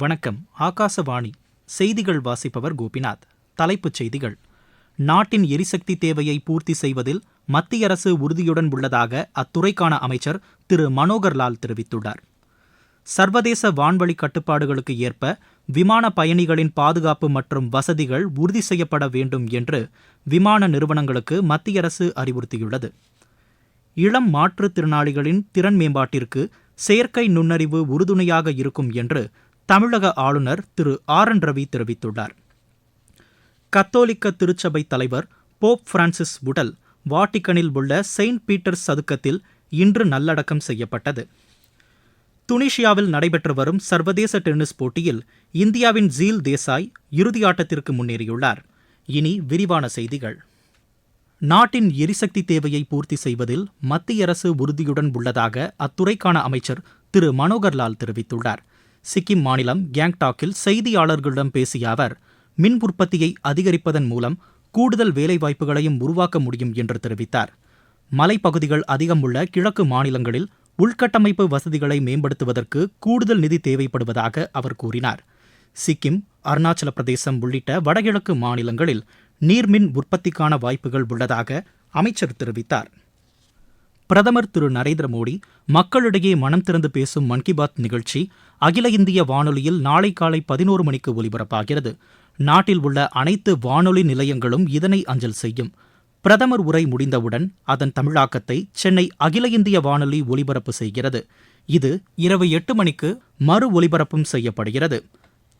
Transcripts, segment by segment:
வணக்கம். ஆகாசவாணி. செய்திகள் வாசிப்பவர் கோபிநாத். தலைப்புச் செய்திகள். நாட்டின் எரிசக்தி தேவையை பூர்த்தி செய்வதில் மத்திய அரசு உறுதியுடன் உள்ளதாக அத்துறைக்கான அமைச்சர் திரு. மனோகர் லால் தெரிவித்துள்ளார். சர்வதேச வான்வழி கட்டுப்பாடுகளுக்கு ஏற்ப விமான பயணிகளின் பாதுகாப்பு மற்றும் வசதிகள் உறுதி செய்யப்பட வேண்டும் என்று விமான நிறுவனங்களுக்கு மத்திய அரசு அறிவுறுத்தியுள்ளது. இளம் மாற்றுத்திறனாளிகளின் திறன் மேம்பாட்டிற்கு செயற்கை நுண்ணறிவு உறுதுணையாக இருக்கும் என்று தமிழக ஆளுநர் திரு ஆர் என் ரவி தெரிவித்துள்ளார். கத்தோலிக்க திருச்சபை தலைவர் போப் பிரான்சிஸ் உடல் வாட்டிக்கனில் உள்ள செயின்ட் பீட்டர்ஸ் சதுக்கத்தில் இன்று நல்லடக்கம் செய்யப்பட்டது. துனிஷியாவில் நடைபெற்று வரும் சர்வதேச டென்னிஸ் போட்டியில் இந்தியாவின் ஜீல் தேசாய் இறுதி ஆட்டத்திற்கு முன்னேறியுள்ளார். இனி விரிவான செய்திகள். நாட்டின் எரிசக்தி தேவையை பூர்த்தி செய்வதில் மத்திய அரசு உறுதியுடன் உள்ளதாக அத்துறைக்கான அமைச்சர் திரு மனோகர் லால் தெரிவித்துள்ளார். சிக்கிம் மாநிலம் கேங்டாக்கில் செய்தியாளர்களிடம் பேசிய அவர் மின் உற்பத்தியை அதிகரிப்பதன் மூலம் கூடுதல் வேலைவாய்ப்புகளையும் உருவாக்க முடியும் என்று தெரிவித்தார். மலைப்பகுதிகள் அதிகம் உள்ள கிழக்கு மாநிலங்களில் உள்கட்டமைப்பு வசதிகளை மேம்படுத்துவதற்கு கூடுதல் நிதி தேவைப்படுவதாக அவர் கூறினார். சிக்கிம் அருணாச்சல பிரதேசம் உள்ளிட்ட வடகிழக்கு மாநிலங்களில் நீர்மின் உற்பத்திக்கான வாய்ப்புகள் உள்ளதாக அமைச்சர் தெரிவித்தார். பிரதமர் திரு நரேந்திர மோடி மக்களிடையே மனம் திறந்து பேசும் மன் கி பாத் நிகழ்ச்சி அகில இந்திய வானொலியில் நாளை காலை பதினோரு மணிக்கு ஒலிபரப்பாகிறது. நாட்டில் உள்ள அனைத்து வானொலி நிலையங்களும் இதனை அஞ்சல் செய்யும். பிரதமர் உரை முடிந்தவுடன் அதன் தமிழாக்கத்தை சென்னை அகில இந்திய வானொலி ஒலிபரப்பு செய்கிறது. இது இரவு எட்டு மணிக்கு மறு ஒலிபரப்பும் செய்யப்படுகிறது.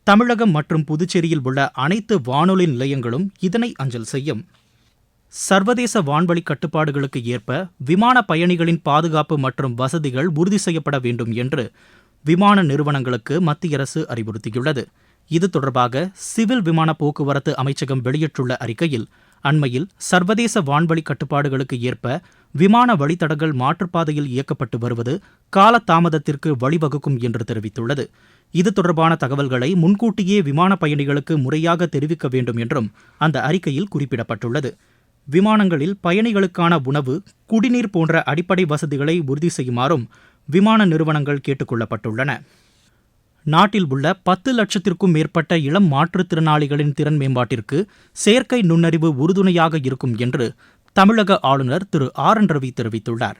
தமிழகம் மற்றும் புதுச்சேரியில் உள்ள அனைத்து வானொலி நிலையங்களும் இதனை அஞ்சல் செய்யும். சர்வதேச வான்வழி கட்டுப்பாடுகளுக்கு ஏற்ப விமான பயணிகளின் பாதுகாப்பு மற்றும் வசதிகள் உறுதி செய்யப்பட வேண்டும் என்று விமான நிறுவனங்களுக்கு மத்திய அரசு அறிவுறுத்தியுள்ளது. இது தொடர்பாக சிவில் விமான போக்குவரத்து அமைச்சகம் வெளியிட்டுள்ள அறிக்கையில் அண்மையில் சர்வதேச வான்வழி கட்டுப்பாடுகளுக்கு ஏற்ப விமான வழித்தடங்கள் மாற்றுப்பாதையில் இயக்கப்பட்டு வருவது காலதாமதத்திற்கு வழிவகுக்கும் என்று தெரிவித்துள்ளது. இது தொடர்பான தகவல்களை முன்கூட்டியே விமான பயணிகளுக்கு முறையாக தெரிவிக்க வேண்டும் என்றும் அந்த அறிக்கையில் குறிப்பிடப்பட்டுள்ளது. விமானங்களில் பயணிகளுக்கான உணவு குடிநீர் போன்ற அடிப்படை வசதிகளை உறுதி செய்யுமாறும் விமான நிறுவனங்கள் கேட்டுக் கொள்ளப்பட்டுள்ளன நாட்டில் உள்ள பத்து லட்சத்திற்கும் மேற்பட்ட இளம் மாற்றுத்திறனாளிகளின் திறன் மேம்பாட்டிற்கு செயற்கை நுண்ணறிவு உறுதுணையாக இருக்கும் என்று தமிழக ஆளுநர் திரு ஆர் என் ரவி தெரிவித்துள்ளார்.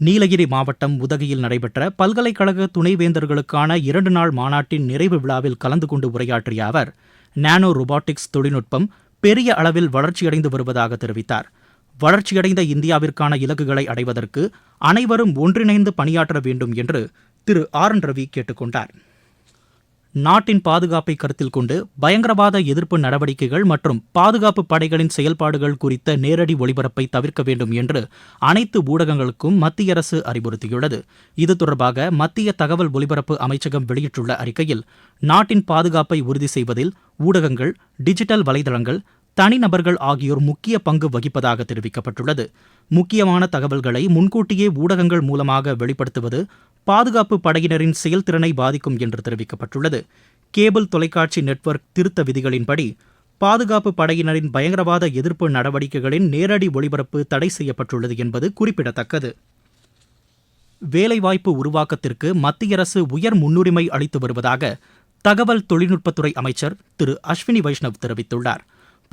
நீலகிரி மாவட்டம் உதகையில் நடைபெற்ற பல்கலைக்கழக துணைவேந்தர்களுக்கான இரண்டு நாள் மாநாட்டின் நிறைவு விழாவில் கலந்து கொண்டு உரையாற்றிய அவர் நானோ ரோபாட்டிக்ஸ் தொழில்நுட்பம் பெரிய அளவில் வளர்ச்சியடைந்து வருவதாக தெரிவித்தார். வளர்ச்சியடைந்த இந்தியாவிற்கான இலக்குகளை அடைவதற்கு அனைவரும் ஒன்றிணைந்து பணியாற்ற வேண்டும் என்று திரு ஆர் என் ரவி கேட்டுக்கொண்டார் நாட்டின் பாதுகாப்பை கருத்தில் கொண்டு பயங்கரவாத எதிர்ப்பு நடவடிக்கைகள் மற்றும் பாதுகாப்பு படைகளின் செயல்பாடுகள் குறித்த நேரடி ஒளிபரப்பை தவிர்க்க வேண்டும் என்று அனைத்து ஊடகங்களுக்கும் மத்திய அரசு அறிவுறுத்தியுள்ளது. இது தொடர்பாக மத்திய தகவல் ஒலிபரப்பு அமைச்சகம் வெளியிட்டுள்ள அறிக்கையில் நாட்டின் பாதுகாப்பை உறுதி செய்வதில் ஊடகங்கள் டிஜிட்டல் வலைதளங்கள் தனிநபர்கள் ஆகியோர் முக்கிய பங்கு வகிப்பதாக தெரிவிக்கப்பட்டுள்ளது. முக்கியமான தகவல்களை முன்கூட்டியே ஊடகங்கள் மூலமாக வெளிப்படுத்துவது பாதுகாப்பு படையினரின் செயல்திறனை பாதிக்கும் என்று தெரிவிக்கப்பட்டுள்ளது. கேபிள் தொலைக்காட்சி நெட்வொர்க் திருத்த விதிகளின்படி பாதுகாப்பு படையினரின் பயங்கரவாத எதிர்ப்பு நடவடிக்கைகளின் நேரடி ஒளிபரப்பு தடை செய்யப்பட்டுள்ளது என்பது குறிப்பிடத்தக்கது. வேலைவாய்ப்பு உருவாக்கத்திற்கு மத்திய அரசு உயர் முன்னுரிமை அளித்து வருவதாக தகவல் தொழில்நுட்பத்துறை அமைச்சர் திரு அஸ்வினி வைஷ்ணவ் தெரிவித்துள்ளார்.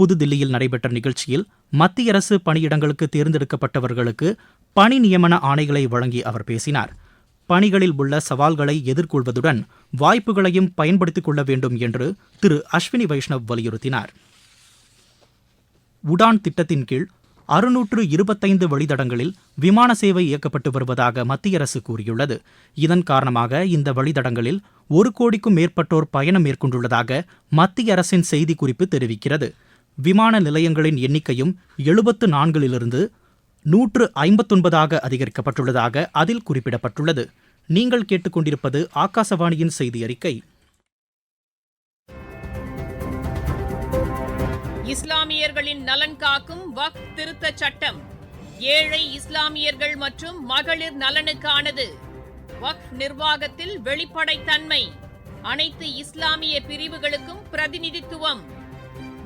புதுதில்லியில் நடைபெற்ற நிகழ்ச்சியில் மத்திய அரசு பணியிடங்களுக்கு தேர்ந்தெடுக்கப்பட்டவர்களுக்கு பணி நியமன ஆணைகளை வழங்கி அவர் பேசினார். பணிகளில் உள்ள சவால்களை எதிர்கொள்வதுடன் வாய்ப்புகளையும் பயன்படுத்திக் கொள்ள வேண்டும் என்று திரு அஸ்வினி வைஷ்ணவ் வலியுறுத்தினார். உடான் திட்டத்தின் கீழ் அறுநூற்று இருபத்தைந்து வழித்தடங்களில் விமான சேவை இயக்கப்பட்டு வருவதாக மத்திய அரசு கூறியுள்ளது. இதன் காரணமாக இந்த வழித்தடங்களில் ஒரு கோடிக்கும் மேற்பட்டோர் பயணம் மேற்கொண்டுள்ளதாக மத்திய அரசின் செய்திக்குறிப்பு தெரிவிக்கிறது. விமான நிலையங்களின் எண்ணிக்கையும் எழுபத்து நான்கிலிருந்து நூற்று ஐம்பத்தொன்பதாக அதிகரிக்கப்பட்டுள்ளதாக அதில் குறிப்பிடப்பட்டுள்ளது. நீங்கள் கேட்டுக்கொண்டிருப்பது ஆகாசவாணியின் செய்தி அறிக்கை இஸ்லாமியர்களின் நலன் காக்கும் வக் திருத்த சட்டம். ஏழை இஸ்லாமியர்கள் மற்றும் மகளிர் நலனுக்கானது. வக் நிர்வாகத்தில் வெளிப்படைத்தன்மை. அனைத்து இஸ்லாமிய பிரிவுகளுக்கும் பிரதிநிதித்துவம்.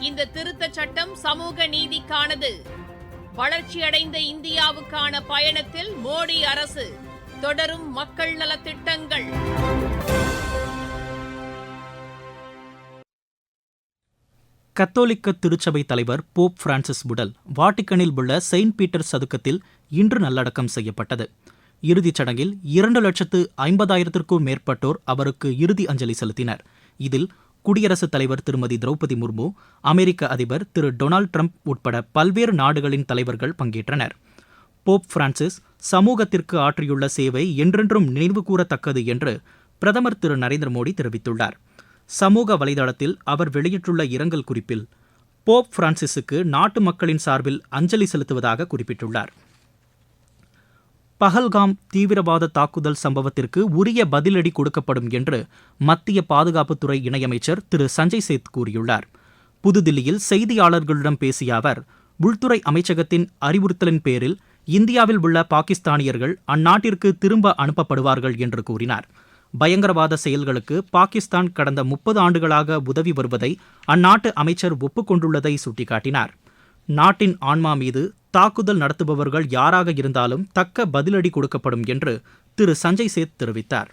இந்த திருத்த சட்டம் சமூக நீதிக்கானது. வளர்ச்சியடைந்த இந்தியாவுக்கான பயணத்தில் மோடி அரசு தொடரும் மக்கள் நலத்திட்டங்கள். கத்தோலிக்க திருச்சபை தலைவர் போப் பிரான்சிஸ் உடல் வாட்டிக்கனில் உள்ள செயின்ட் பீட்டர் சதுக்கத்தில் இன்று நல்லடக்கம் செய்யப்பட்டது. இறுதிச் சடங்கில் இரண்டு லட்சத்து ஐம்பதாயிரத்திற்கும் மேற்பட்டோர் அவருக்கு இறுதி அஞ்சலி செலுத்தினர். இதில் குடியரசுத் தலைவர் திருமதி திரௌபதி முர்மு அமெரிக்க அதிபர் திரு டொனால்ட் ட்ரம்ப் உட்பட பல்வேறு நாடுகளின் தலைவர்கள் பங்கேற்றனர். போப் பிரான்சிஸ் சமூகத்திற்கு ஆற்றியுள்ள சேவை என்றென்றும் நினைவுகூரத்தக்கது என்று பிரதமர் திரு நரேந்திர மோடி தெரிவித்துள்ளார். சமூக வலைதளத்தில் அவர் வெளியிட்டுள்ள இரங்கல் குறிப்பில் போப் பிரான்சிஸுக்கு நாட்டு மக்களின் சார்பில் அஞ்சலி செலுத்துவதாக குறிப்பிட்டுள்ளார். பஹல்காம் தீவிரவாத தாக்குதல் சம்பவத்திற்கு உரிய பதிலடி கொடுக்கப்படும் என்று மத்திய பாதுகாப்புத்துறை இணையமைச்சர் திரு சஞ்சய் சேத் கூறியுள்ளார். புதுதில்லியில் செய்தியாளர்களிடம் பேசிய அவர் உள்துறை அமைச்சகத்தின் அறிவுறுத்தலின் பேரில் இந்தியாவில் உள்ள பாகிஸ்தானியர்கள் அந்நாட்டிற்கு திரும்ப அனுப்பப்படுவார்கள் என்று கூறினார். பயங்கரவாத செயல்களுக்கு பாகிஸ்தான் கடந்த முப்பது ஆண்டுகளாக உதவி வருவதை அந்நாட்டு அமைச்சர் ஒப்புக்கொண்டுள்ளதை சுட்டிக்காட்டினார். நாட்டின் ஆன்மா மீது தாக்குதல் நடத்துபவர்கள் யாராக இருந்தாலும் தக்க பதிலடி கொடுக்கப்படும் என்று திரு சஞ்சய் சேத் தெரிவித்தார்.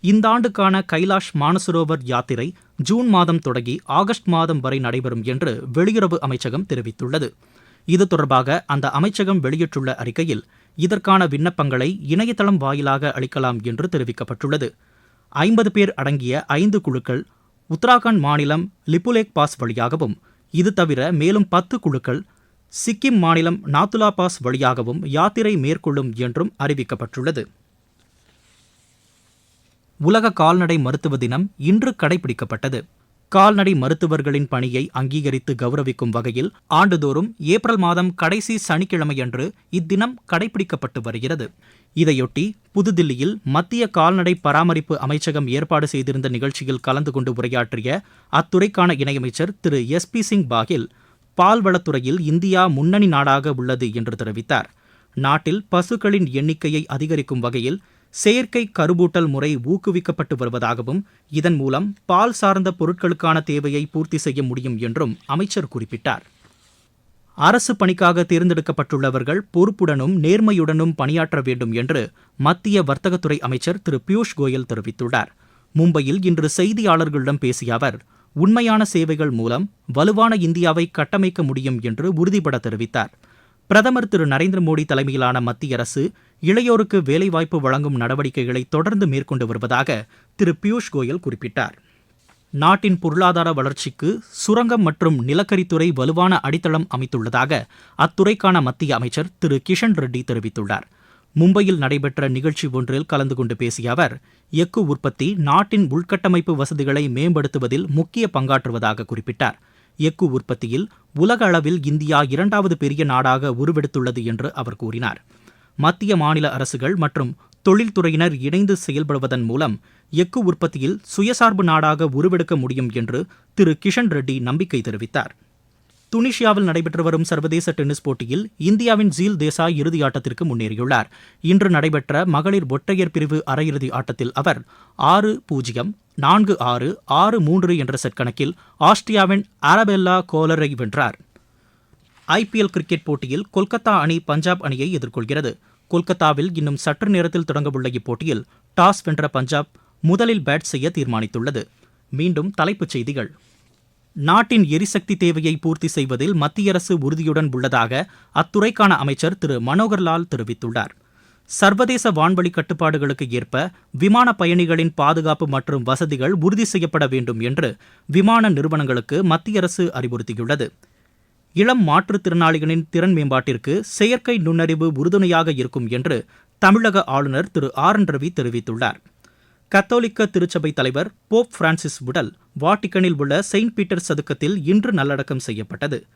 இந்த ஆண்டுக்கான கைலாஷ் மானசரோவர் யாத்திரை ஜூன் மாதம் தொடங்கி ஆகஸ்ட் மாதம் வரை நடைபெறும் என்று வெளியுறவு அமைச்சகம் தெரிவித்துள்ளது. இது தொடர்பாக அந்த அமைச்சகம் வெளியிட்டுள்ள அறிக்கையில் இதற்கான விண்ணப்பங்களை இணையதளம் வாயிலாக அளிக்கலாம் என்று தெரிவிக்கப்பட்டுள்ளது. ஐம்பது பேர் அடங்கிய ஐந்து குழுக்கள் உத்தராகண்ட் மாநிலம் லிப்புலேக் பாஸ் வழியாகவும் இது தவிர மேலும் பத்து குழுக்கள் சிக்கிம் மாநிலம் நாத்துலா பாஸ் வழியாகவும் யாத்திரை மேற்கொள்ளும் என்றும் அறிவிக்கப்பட்டுள்ளது. உலக கால்நடை மருத்துவ தினம் இன்று கடைபிடிக்கப்பட்டது. கால்நடை மருத்துவர்களின் பணியை அங்கீகரித்து கௌரவிக்கும் வகையில் ஆண்டுதோறும் ஏப்ரல் மாதம் கடைசி சனிக்கிழமையன்று இத்தினம் கடைபிடிக்கப்பட்டு வருகிறது. இதையொட்டி புதுதில்லியில் மத்திய கால்நடை பராமரிப்பு அமைச்சகம் ஏற்பாடு செய்திருந்த நிகழ்ச்சியில் கலந்து கொண்டு உரையாற்றிய அத்துறைக்கான இணையமைச்சர் திரு எஸ் பி சிங் பாகில் பால்வளத்துறையில் இந்தியா முன்னணி நாடாக உள்ளது என்று தெரிவித்தார். நாட்டில் பசுக்களின் எண்ணிக்கையை அதிகரிக்கும் வகையில் செயற்கை கருவூட்டல் முறை ஊக்குவிக்கப்பட்டு வருவதாகவும் இதன் மூலம் பால் சார்ந்த பொருட்களுக்கான தேவையை பூர்த்தி செய்ய முடியும் என்றும் அமைச்சர் குறிப்பிட்டார். அரசு பணிக்காக தேர்ந்தெடுக்கப்பட்டுள்ளவர்கள் பொறுப்புடனும் நேர்மையுடனும் பணியாற்ற வேண்டும் என்று மத்திய வர்த்தகத்துறை அமைச்சர் திரு பியூஷ் கோயல் தெரிவித்துள்ளார். மும்பையில் இன்று செய்தியாளர்களிடம் பேசிய அவர் உண்மையான சேவைகள் மூலம் வலுவான இந்தியாவை கட்டமைக்க முடியும் என்று உறுதிபட தெரிவித்தார். பிரதமர் திரு நரேந்திர மோடி தலைமையிலான மத்திய அரசு இளையோருக்கு வேலைவாய்ப்பு வழங்கும் நடவடிக்கைகளை தொடர்ந்து மேற்கொண்டு வருவதாக திரு பியூஷ் கோயல் குறிப்பிட்டார். நாட்டின் பொருளாதார வளர்ச்சிக்கு சுரங்கம் மற்றும் நிலக்கரித்துறை வலுவான அடித்தளம் அமைத்துள்ளதாக அத்துறைக்கான மத்திய அமைச்சர் திரு கிஷன் ரெட்டி தெரிவித்துள்ளார். மும்பையில் நடைபெற்ற நிகழ்ச்சி ஒன்றில் கலந்து கொண்டு பேசிய அவர் எஃகு உற்பத்தி நாட்டின் உள்கட்டமைப்பு வசதிகளை மேம்படுத்துவதில் முக்கிய பங்காற்றுவதாக குறிப்பிட்டார். எஃகு உற்பத்தியில் உலக அளவில் இந்தியா இரண்டாவது பெரிய நாடாக உருவெடுத்துள்ளது என்று அவர் கூறினார். மத்திய மாநில அரசுகள் மற்றும் தொழில்துறையினர் இணைந்து செயல்படுவதன் மூலம் எஃகு உற்பத்தியில் சுயசார்பு நாடாக உருவெடுக்க முடியும் என்று திரு கிஷன் ரெட்டி நம்பிக்கை தெரிவித்தார். துனிஷியாவில் நடைபெற்று வரும் சர்வதேச டென்னிஸ் போட்டியில் இந்தியாவின் ஜீல் தேசாய் இறுதி ஆட்டத்திற்கு முன்னேறியுள்ளார். இன்று நடைபெற்ற மகளிர் ஒற்றையர் பிரிவு அரையிறுதி ஆட்டத்தில் அவர் ஆறு பூஜ்ஜியம் நான்கு ஆறு ஆறு மூன்று என்ற செட் கணக்கில் ஆஸ்திரியாவின் ஆரபெல்லா கோலரை வென்றார். ஐபிஎல் கிரிக்கெட் போட்டியில் கொல்கத்தா அணி பஞ்சாப் அணியை எதிர்கொள்கிறது. கொல்கத்தாவில் இன்னும் சற்று நேரத்தில் தொடங்கவுள்ள இப்போட்டியில் டாஸ் வென்ற பஞ்சாப் முதலில் பேட் செய்ய தீர்மானித்துள்ளது. மீண்டும் தலைப்புச் செய்திகள். நாட்டின் எரிசக்தி தேவையை பூர்த்தி செய்வதில் மத்திய அரசு உறுதியுடன் உள்ளதாக அத்துறைக்கான அமைச்சர் திரு மனோகர்லால் தெரிவித்துள்ளார். சர்வதேச வான்வழி கட்டுப்பாடுகளுக்கு ஏற்ப விமான பயணிகளின் பாதுகாப்பு மற்றும் வசதிகள் உறுதி செய்யப்பட வேண்டும் என்று விமான நிறுவனங்களுக்கு மத்திய அரசு அறிவுறுத்தியுள்ளது. இளம் மாற்றுத்திறனாளிகளின் திறன் மேம்பாட்டிற்கு செயற்கை நுண்ணறிவு உறுதுணையாக இருக்கும் என்று தமிழக ஆளுநர் திரு ஆர் என் ரவி தெரிவித்துள்ளார். கத்தோலிக்க திருச்சபை தலைவர் போப் பிரான்சிஸ் உடல் வாட்டிக்கனில் உள்ள செயின்ட் பீட்டர் சதுக்கத்தில் இன்று நல்லடக்கம் செய்யப்பட்டது.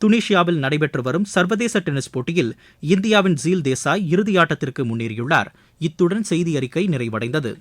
துனிஷியாவில் நடைபெற்று வரும் சர்வதேச டென்னிஸ் போட்டியில் இந்தியாவின் ஜீல் தேசாய் இறுதியாட்டத்திற்கு முன்னேறியுள்ளார். இத்துடன் செய்தி அறிக்கை நிறைவடைந்தது.